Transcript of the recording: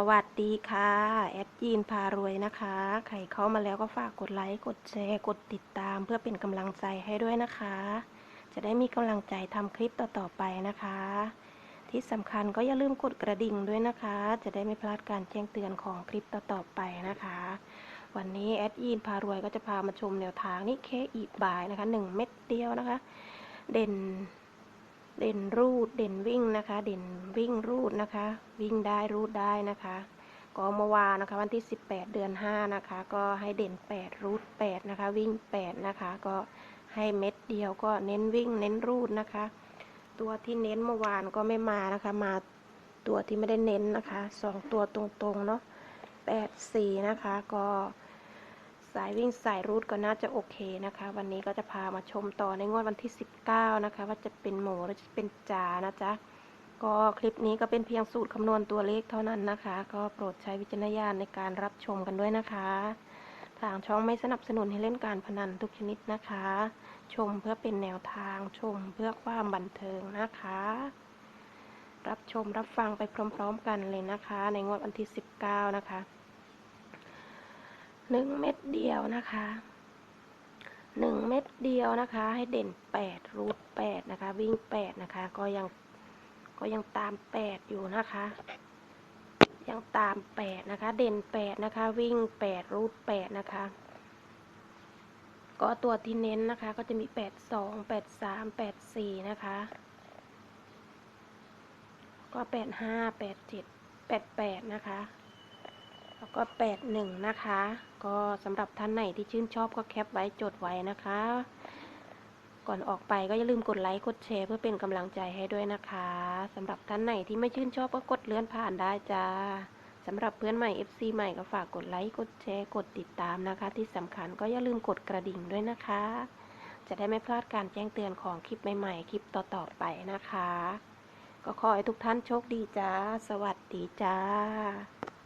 สวัสดีค่ะ แอดยีนพารวยนะคะ ใครเข้ามาแล้วก็ฝากกดไลค์กดแชร์กดติดตาม เพื่อเป็นกำลังใจให้ด้วยนะคะ จะได้มีกำลังใจทำคลิปต่อๆไปนะคะ ที่สำคัญก็อย่าลืมกดกระดิ่งด้วยนะคะ จะได้ไม่พลาดการแจ้งเตือนของคลิปต่อๆไปนะคะ วันนี้แอดยีนพารวยก็จะพามาชมแนวทางนี่เคอีบายนะคะหนึ่งเม็ดเดียวนะคะ เด่น เด่นรูดเด่นวิ่งนะคะ เด่นวิ่งรูดนะคะ วิ่งได้รูดได้นะคะ ก็เมื่อวานนะคะวันที่ 18 เดือน 5 นะคะ ก็ให้เด่น 8 รูด 8 นะคะ วิ่ง 8 นะคะ ก็ให้เม็ดเดียวก็เน้นวิ่งเน้นรูดนะคะ ตัวที่เน้นเมื่อวานก็ไม่มานะคะ มาตัวที่ไม่ได้เน้นนะคะสองตัวตรงๆเนาะ8 4 นะคะ ก็ สายวิ่งสายรูดก็น่าจะโอเคนะคะ วันนี้ก็จะพามาชมต่อในงวดวันที่ 19 นะคะ ว่าจะเป็นหมูหรือจะเป็นจ่านะจ๊ะก็คลิปนี้ก็เป็นเพียงสูตรคำนวณตัวเลขเท่านั้นนะคะ ก็โปรดใช้วิจารณญาณในการรับชมกันด้วยนะคะ ทางช่องไม่สนับสนุนให้เล่นการพนันทุกชนิดนะคะ ชมเพื่อเป็นแนวทางชมเพื่อความบันเทิงนะคะ รับชมรับฟังไปพร้อม ๆ กันเลยนะคะ ในงวดวันที่ 19 นะคะ หนึ่งเม็ดเดียวนะคะหนึ่งเม็ดเดียวนะคะ ให้เด่นแปดรูทแปดนะคะ วิ่งแปดนะคะ ก็ยังก็ยังตามแปดอยู่นะคะ ยังตามแปดนะคะ เด่นแปดนะคะ วิ่งแปดรูทแปดนะคะ ก็ตัวที่เน้นนะคะ ก็จะมีแปดสองแปดสามแปดสี่นะคะ ก็แปดห้าแปดเจ็ดแปดแปดนะคะ ก็แปดหนึ่งนะคะ ก็สำหรับท่านไหนที่ชื่นชอบก็แคปไว้จดไว้นะคะ ก่อนออกไปก็อย่าลืมกดไลค์กดแชร์เพื่อเป็นกำลังใจให้ด้วยนะคะสำหรับท่านไหนที่ไม่ชื่นชอบก็กดเลื่อนผ่านได้จ้าสำหรับเพื่อนใหม่ FC ใหม่ก็ฝากกดไลค์กดแชร์กดติดตามนะคะ ที่สำคัญก็อย่าลืมกดกระดิ่งด้วยนะคะ จะได้ไม่พลาดการแจ้งเตือนของคลิปใหม่ๆ คลิปต่อๆไปนะคะ ก็ขอให้ทุกท่านโชคดีจ้า สวัสดีจ้า